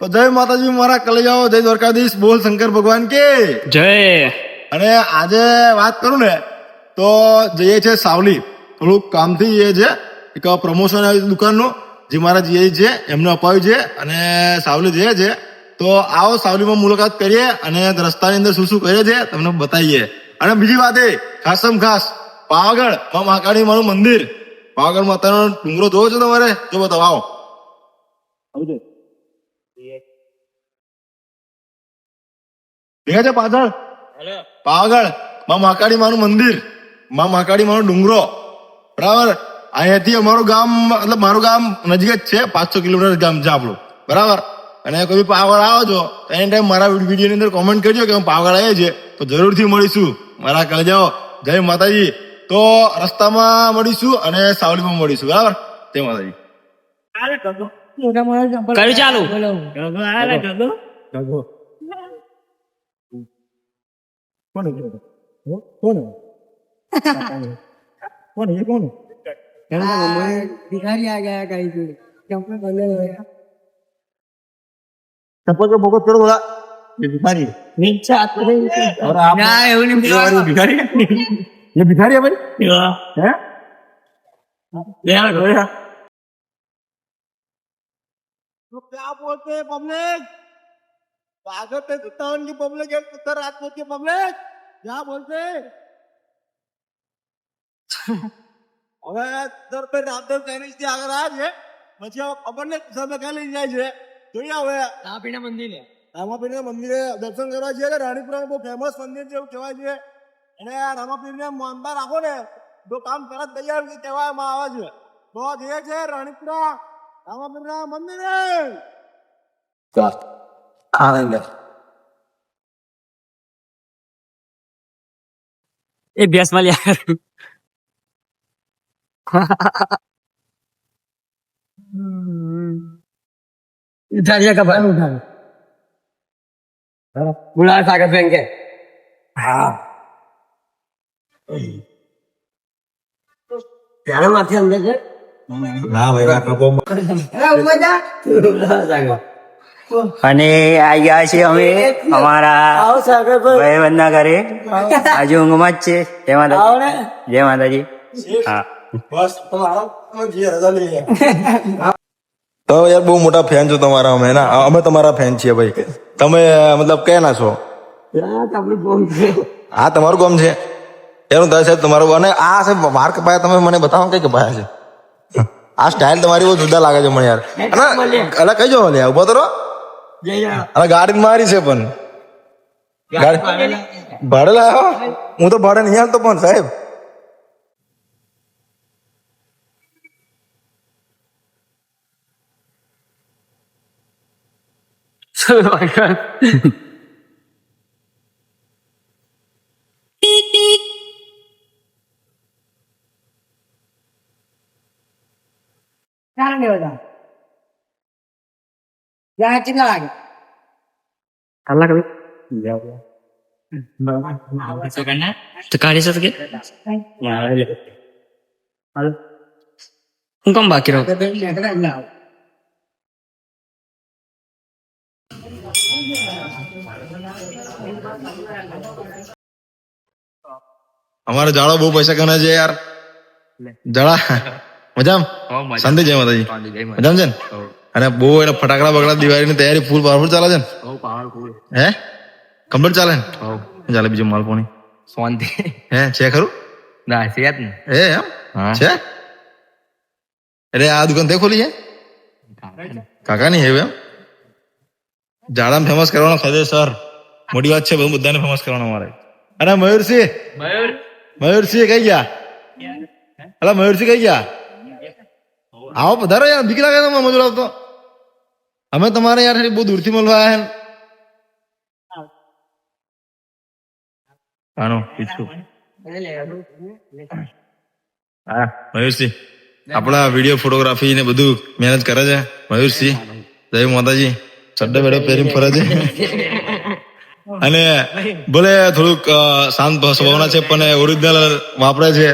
તો જય માતાજી મારા કલેજાઓ જય દ્વારકાધીશ બોલ શંકર ભગવાન કે. જય. અને આજે વાત કરું ને તો જઈએ છે સાવલી થોડુંક કામથી એ છે એક પ્રમોશન આવી દુકાનનું જે મારા જીઆઈ છે એમને અપાવ્યું છે અને સાવલી જઈએ છે તો આવો સાવલીમાં મુલાકાત કરીએ અને રસ્તાની અંદર શું શું કરે છે તમને બતાવીએ. અને બીજી વાત એ ખાસમ ખાસ પાવાગઢ મા મહાકાળી માનું મંદિર. પાવાગઢ માતાનો ડુંગરો જોવો છો તમારે? જો બતાવો. આવો દેખાય છે પાછળ? પાવાગઢમાં મહાકાળી માનું મંદિર. માં મહાકાળી માનો ડુંગરો. બરાબર? અહીંયાથી અમારું ગામ મતલબ મારું ગામ નજીક જ છે પાંચસો કિલોમીટર ગામ છે આપણું. બરાબર? અને કોઈ બી પાવાગઢ આવો છો તો એની ટાઈમ મારા વિડીયોની અંદર કોમેન્ટ કરજો કે હું પાવાગઢ આવ્યા છે. તો જરૂરથી મળીશું. મારા કલે જાઓ જય માતાજી. તો રસ્તામાં મળીશું અને સાવલીમાં મળીશું. બરાબર? તે માતાજી. કર્યું ચાલુ? કોણ કોણ કોણ એ કોણ भिखारी आ गया कहीं पे चंपल बंदे हुए चप्पल को बोकत करो बोला ये भिखारी है नीचे आते हैं और आप ना ये उन्हें ये वाली भिखारी है ये भिखारी है भाई हैं तो क्या बोलते हैं पब्लिक स्वागत है चित्तौन की पब्लिक है उत्तर राजपूत की पब्लिक क्या बोलते हैं હવે દર પે રામદેવ ચાઇનીઝ થી આગળ આવ્યા છે પછી હવે ખબર ને સામે ક્યાં લઈ જાય છે જોઈએ હવે आपने मंदिर है રામાપીર મંદિરે દર્શન કરવા જઈએ ને રાણીપુરા બહુ ફેમસ મંદિર જેવું કહેવાય છે અને આ રામાપીર ને માનતા રાખો ને તો કામ તરત તૈયાર કહેવામાં આવે છે તો જે છે રાણીપુરા રામાપીર ના ആണല്ലേ એ ભેસમાં યાર ઉઠાડ્યા સાગર બેન કે હા ત્યારે માથે અંદર છે ભાઈ અને આ ગયા છે અમે અમારા ભાઈબંધના ઘરે. આજે ઊંઘમાં જ છે. જય માતાજી. જય માતાજી. તો યાર બહુ મોટા ફેન છો તમારા અમે ના? અમે તમારા ફેન છીએ ભાઈ. તમે મતલબ કેના છો? હા તમારું ગમ છે. એનું દસ સાહેબ તમારું અને આ સાહેબ વાળ કપાયા તમે મને બતાવો કઈ કપાયા છે? આ સ્ટાઇલ તમારી બહુ જુદા લાગે છે મને યાર. અલા કઈ જો લે ઊભો તો અને ગાડી મારી છે પણ. ભાડે લાવ્યો હું. તો ભાડે નહીં આવતો પણ સાહેબ. Jangan cinta lagi. Kalah kali. Iya, iya. Ya Allah. Sukannya? Tekari sa pikir? Ya. Halo. અમારે જાળો બહુ પૈસા ગણા છે યાર જાળા મજામ સંતે જય માતાજી મજામ છે ને અને બહુ એને ફટાકડા બગડા દિવાળીની તૈયારી ફૂલ પાવરફુલ ચાલે છે ને? હે? કમ્પ્લીટ ચાલે ને? ચાલે બીજું માલ પોણી. શાંતિ હે છે ખરું? ના છે જ ને. હે એમ? છે? અરે આ દુકાન તે ખોલી છે? કાકાની હેવ એમ? જાડામાં ફેમસ કરવાનો ખરે સર મોટી વાત છે બધું બધાને ફેમસ કરવાનો મારે અરે મયુરસિંહ? મયુર. મયુરસિંહ કઈ ગયા? અલા મયુરસિંહ કઈ ગયા? આવો પધારો યાર બીક લાગે મજૂર આવતો. અમે તમારે યાર બહુ દૂરથી મળવા આવ્યા હે. આનો પીછું હા. મયુરસિંહ આપણા વીડિયો ફોટોગ્રાફી ને બધું મહેનત કરે છે. મયુરસિંહ જય માતાજી. ચડ્ડો બેડો પહેરીને ફરે છે. અને ભલે થોડુંક શાંત સ્વભાવના છે પણ ઓરિજિનલ વાપરે છે.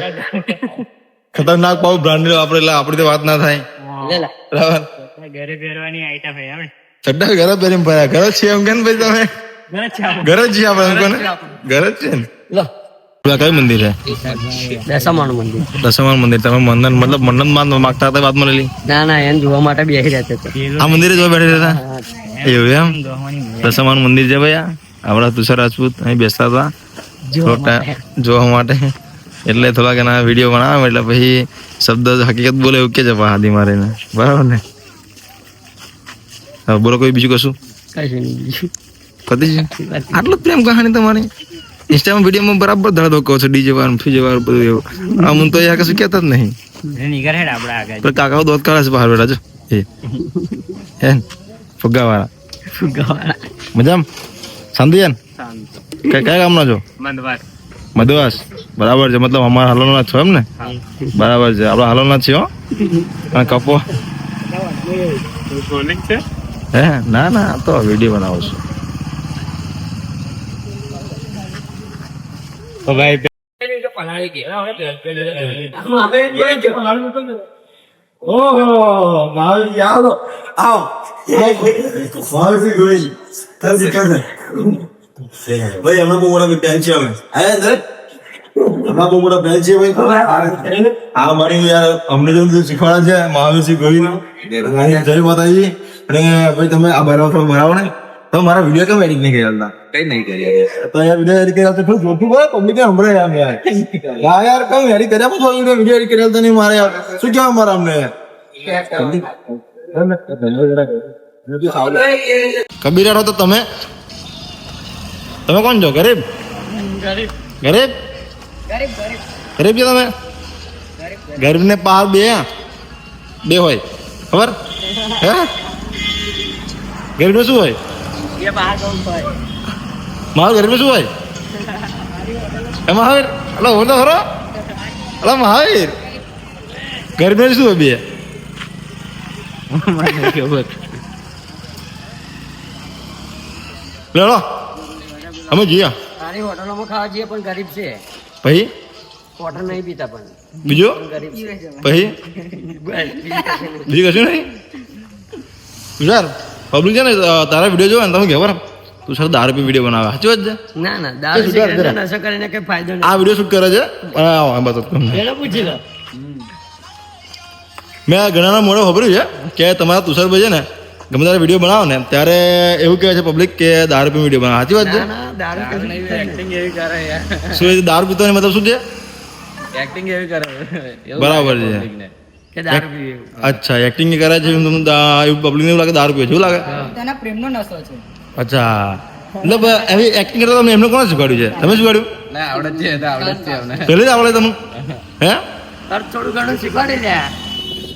ખતરનાક પાઉ બ્રાન્ડ વાપરે એટલે આપણી તો વાત ના થાય. બરાબર? ઘરે પહેરવાની આઈટમ હે આપણે ચડ્ડા ઘરે પહેરીને ફર્યા ઘરે છે એમ કે ભાઈ તમે? ઘરે જ છીએ આપણે. એમ કહો ને ઘરે જ છે ને? લો. કયું મંદિર છે? દશામાનું મંદિર. દશામાનું મંદિર. તમે મંદન મતલબ મંડનમાં માંગતા હતા વાત મળેલી? ના ના એને જોવા માટે બેસી રહેતા હતા. આ મંદિરે જોવા બેઠા હતા? એવું એમ? દશામાનું મંદિર છે ભાઈ આ. આપણા તુષાર રાજપૂત અહીં બેસતા હતા. જોવા માટે. એટલે થોડાક એના વીડિયો બનાવે એટલે પછી શબ્દ હકીકત બોલે એવું કે છે હાથી મારીને. બરાબર ને? હવે બોલો કોઈ બીજું કશું? કશું નહીં બીજું. પતી છે આટલું પ્રેમ કહાની તમારી? ઇન્સ્ટામાં વિડીયોમાં બરાબર ધડાધો કહો છો ડીજે વાર ફીજે વાર બધું એવું. આમ તો યાર કશું કહેતા જ નહીં. પણ કાકાઓ દોત કાઢે છે બહાર બેઠા છો. એ. હે ફુગ્ગા વાળા ફુગાવાળા. મજામ? શાંતિ. છે કઈ કયા ગામના છો? મધવાસ. બરાબર છે મતલબ અમારા હાલોના છો એમ ને? બરાબર છે આપણા હાલોના છીએ હો. અને કપો? હે? ના ના તો વીડિયો બનાવો છું. તો ભાઈ ઓહો મારી યાદ આવો મારી કરે ભાઈ અમે બહુ મોટા પેન છે અમે. આયા અંદર બહુ મોટા પેન છે ભાઈ? આ મારી યાર અમને જેમ શીખવાડે છે મહાવીરસિંહ ગોહિલ જય માતાજી. અને ભાઈ તમે આ બરાબર તમે બરાબર ને તો મારા વીડિયો કેમ એડિટ નહીં કર્યા કઈ નહીં કર્યા તો યાર વીડિયો એડિટ કર્યા તો થોડું જોતું પડે પબ્લિક ને હમણાં યાર. યાર યાર કેમ એડિટ કર્યા પછી વીડિયો વીડિયો એડિટ કર્યા હતા નહીં મારે યાર? શું કહેવા મારા અમને? કબીરા તો તમે તમે કોણ છો? ગરીબ? ગરીબ. ગરીબ? છો તમે? ગરીબ ને પાર બે? બે હોય. ખબર? હે? ગરીબ શું હોય? મારું ગરીબ શું હોય? એ મહાવીર? એટલે હું તો ખરો? એટલે મહાવીર? ગરીબ શું હોય બે? લડો અમે જઈએ. તારી હોટલોમાં ખાવા જઈએ પણ ગરીબ છે. પછી? વોટર નહીં પીતા પણ. બીજું? પછી? બીજું કશું નહીં? તુષાર પબ્લિક છે ને તારા વીડિયો જોવે ને તમે ખબર તું સર દારૂ પી વીડિયો બનાવે. સાચી વાત છે? ના ના દારૂ નશો કરીને કઈ ફાયદો આ વીડિયો શૂટ કરે છે? બતાવો તમને. પૂછી લો. મેં ઘણાના મોડે ખબર છે કે તમારા તુષારભાઈ છે ને ગમે ત્યારે વીડિયો બનાવો ને ત્યારે એવું કહે છે પબ્લિક કે દારૂ પી વીડિયો બનાવો. સાચી વાત છે? શું એ દારૂ પીતો મતલબ શું છે? એક્ટિંગ એવી કરે. બરાબર છે. public ને. કે અચ્છા એક્ટિંગ કરે છે એવું પબ્લિક એવું લાગે દારૂ પીએ છે એવું લાગે? તેના પ્રેમનો નશો છે. અચ્છા. મતલબ એવી એક્ટિંગ કરતા તમને એમને કોણ શીખવાડ્યું છે? તમે શીખવાડ્યું? ના આવડે જ છે આવડે છે પહેલે જ આવડે તમને? હે? તાર થોડું ઘણું શીખવાડી લે.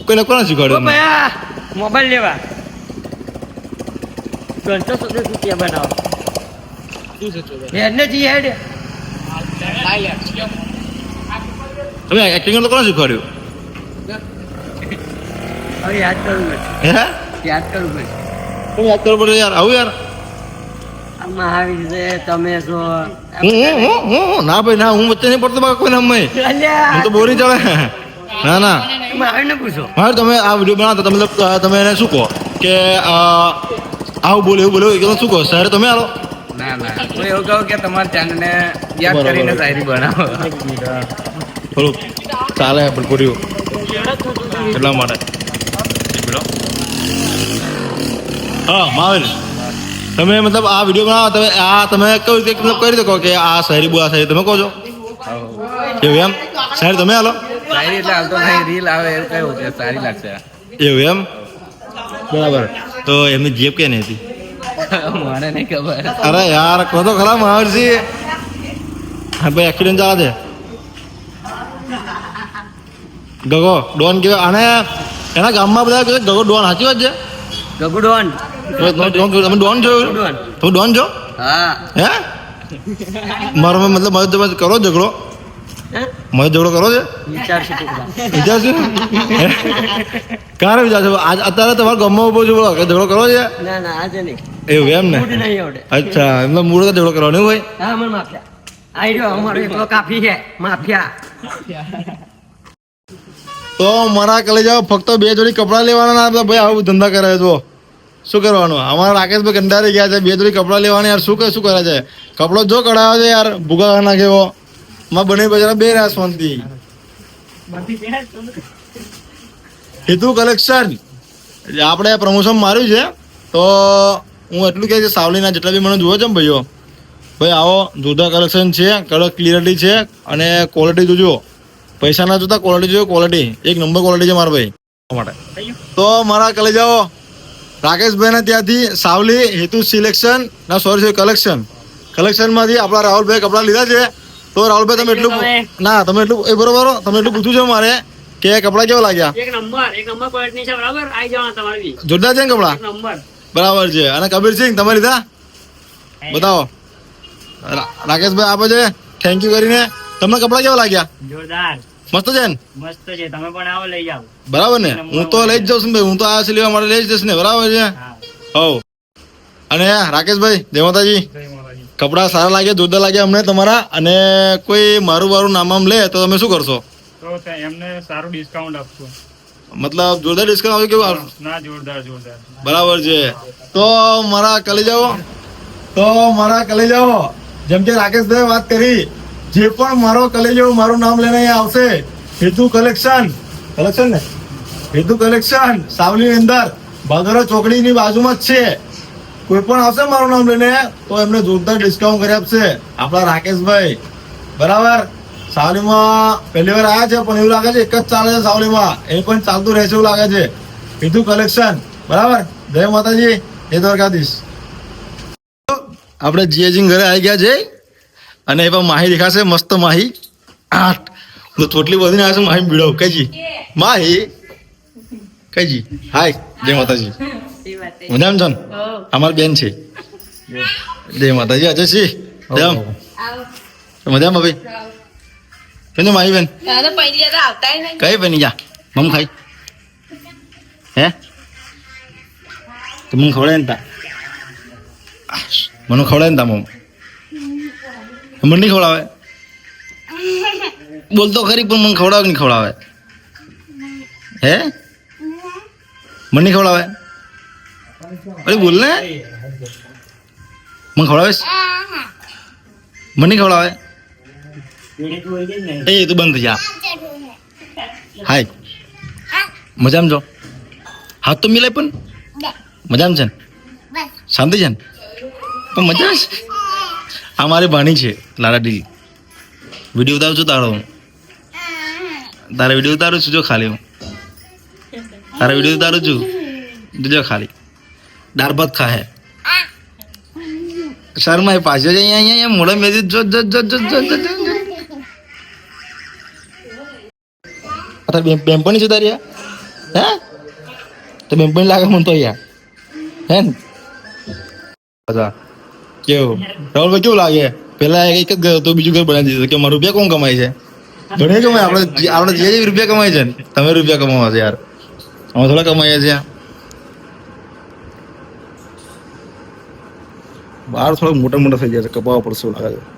કોઈને કોને શીખવાડ્યું? મોબાઈલ લેવા. ઘંટો સુધી શું બનાવો હેડ ને જી હેડ તમે એક્ટિંગ તો કોણ શીખવાડ્યું હવે યાદ કરવું પડશે હે યાદ કરવું પડશે હું યાદ કરવું પડે યાર આવું યાર મહાવીર છે તમે છો હું હું. ના ભાઈ ના હું વચ્ચે નહીં પડતો બાકી કોઈને અમે હું તો બોરી ચાલે ના ના મહાવીરને પૂછો. હા તમે આ વીડિયો બનાવતા તમે તમે એને શું કહો? કે આવું બોલે એવું બોલે એકદમ શું કહો? સર તમે આવો ના ના. હું એવું કહું કે તમારા ચાંદને યાદ કરીને શાયરી બનાવો. થોડું ચાલે પણ પૂર્યું એટલા માટે. હા માવેલ. તમે મતલબ આ વીડિયો બનાવો તમે આ તમે કઈ રીતે મતલબ કરી શકો કે આ શાયરી બોલા શાયરી તમે કહો છો? એવું એમ? શાયરી તમે હાલો. શાયરી એટલે હાલ તો નહીં રીલ આવે એવું કયું છે સારી લાગશે. એવું એમ? બરાબર. તો એમની જેબ કે નહીં હતી? મને નહીં ખબર. અરે યાર કહો તો ખરા મહાવીરસિંહ હા ભાઈ એક્સિડન્ટ ચાલે છે. ગગો ડોન કે અને એના ગામમાં બધા કહે ગગો ડોન સાચી વાત છે? ગગુડોન ડોન? તમે ડોન છો? તમે ડોન છો? હા. હે? મારો મતલબ મદદ કરો ઝઘડો. મારો ઝઘડો કરો છે? વિચાર છે કારે વિચાર છે આજ અત્યારે તમારે ગામમાં ઊભો છું બોલો. કે ઝઘડો કરો છે? ના ના આજે નહીં. એવું એમ ને? અચ્છા એમનો મૂળ તો ઝઘડો કરવાનો હોય? હા મને માફિયા. આઈ રહ્યો અમારો એકલો કાફી છે. માફિયા. તો મારા કલે જાવ ફક્ત બે જોડી કપડાં લેવાના ના ભાઈ આવું ધંધા કરે છે જો શું કરવાનું? અમારા રાકેશભાઈ કંડારી ગયા છે બે જોડી કપડાં લેવાના યાર. શું કે શું કરે છે? કપડો જો કઢાવે છે યાર ભૂગા નાખેવો માં બને બજાર બે રાસ શાંતિ હેતુ કલેક્શન આપણે પ્રમોશન માર્યું છે તો હું એટલું કહે છે સાવલીના જેટલા બી મને જુઓ છે ને ભાઈઓ ભાઈ આવો જોરદાર કલેક્શન છે કડક ક્લિયરિટી છે અને ક્વોલિટી જોજો પૈસા ના જોતા ક્વોલિટી જોયો ક્વોલિટી એક નંબર ક્વોલિટી છે મારા ભાઈ. માટે. તો મારા કલે જાઓ રાકેશભાઈને ત્યાંથી સાવલી હેતુ સિલેક્શન ના સોરી સોરી કલેક્શન કલેક્શનમાંથી આપણા રાહુલભાઈ કપડાં લીધા છે. તો રાહુલભાઈ તમે એટલું ના તમે એટલું એ બરોબર તમે એટલું પૂછ્યું છે મારે કે કપડાં કેવા લાગ્યા? એક નંબર એક નંબર ક્વોલિટી છે બરાબર? આવી જવાના તમારી જોરદાર છે ને કપડાં? નંબર. બરાબર છે. અને કબીરસિંહ તમે લીધા? બતાવો. રાકેશભાઈ આપે છે. થેન્ક યુ કરીને. તમને કપડા કેવા લાગ્યા? જોરદાર. મસ્ત છે ને? મસ્ત છે. તમે પણ આવો લઈ જાઓ. બરાબર ને? હું તો લઈ જ જાઉં છું ને ભાઈ. હું તો આ સિલેવા લેવા માટે લઈ જ જઈશ ને. બરાબર છે? હવ. અને રાકેશભાઈ જય માતાજી. કપડાં સારા લાગે જોરદાર લાગે અમને તમારા અને કોઈ મારું મારું નામ આમ લે તો તમે શું કરશો? તો એમને સારું ડિસ્કાઉન્ટ આપશો. મતલબ જોરદાર ડિસ્કાઉન્ટ આવે કેવું? ના જોરદાર જોરદાર. બરાબર છે. તો મારા કલેજાઓ તો મારા કલેજાઓ જેમ કે રાકેશભાઈ વાત કરી જે પણ મારો કલેજો મારું નામ લઈને અહીંયા આવશે હેતુ કલેક્શન કલેક્શન ને? હેતુ કલેક્શન સાવલીની અંદર ભાદરા ચોકડીની બાજુમાં જ છે. કોઈ પણ આવશે મારું નામ લઈને, તો એમને જોરદાર ડિસ્કાઉન્ટ કરી આપશે. આપણા રાકેશભાઈ. બરાબર? સાવલીમાં પહેલી વાર આવ્યા છે, પણ એવું લાગે છે એક જ ચાલે છે સાવલીમાં. એ પણ ચાલતું રહેશે એવું લાગે છે. હિન્દુ કલેક્શન બરાબર? જય માતાજી. એ દ્વારકાધીશ. આપણે જીએજી ઘરે આવી ગયા છે, અને એ પણ માહી દેખાશે, મસ્ત માહી. આઠ. તો થોટલી બધી આવે છે, માહી ભીડો કઈજી માહી. કઈજી હાય જય માતાજી. મજામાં છો ને અમારી બેન છે. જય માતાજી અજય સિંહ જમ મજામાં ભાઈ? કેમ માહી બેન? કઈ બની જા મમ ખાઈ હે? તો મને ખવડાય ને તા. મને ખવડાય ને તા મમ. મને નહીં ખવડાવે? બોલતો ખરી પણ મને ખવડાવે નહીં ખવડાવે? હે? મને નહીં ખવડાવે? અરે બોલ ને. મને ખવડાવીશ મને ખવડાવે એ તું બંધ થઈ જા. હાય. મજામાં છો? હાથ તો મિલાય પણ. મજામાં છે ને? શાંતિ છે ને? પણ મજા છે? આ મારી ભાણી છે લાડાડી વીડિયો ઉતારું છું તારો. તારે વીડિયો ઉતારું છું, જો ખાલી હું. તારે વીડિયો ઉતારું છું જો ખાલી. દાળ ભાત ખાહે શર્મા પાછળ જ અહીંયા અહીંયા મોડા મેજી જો જો જો જો જો જો જો તારી બેન બેનપણી છે તારી આ? હે તો બેનપણી લાગે મને તો અહીંયા હે ને અચ્છા કેવું રાહુલભાઈ કેવું લાગે પેલા એક જ ઘર હતું બીજું ઘર બનાવી દીધું કે મારા રૂપિયા કોણ કમાય છે ઘણી કમાય આપણે જે- આપણે જે જે રૂપિયા કમાય છે ને તમે રૂપિયા કમાવા છે યાર અમે થોડા કમાઈએ છીએ બહાર થોડા મોટા મોટા થઈ ગયા છે કપાવવા પડશે લાગે છે.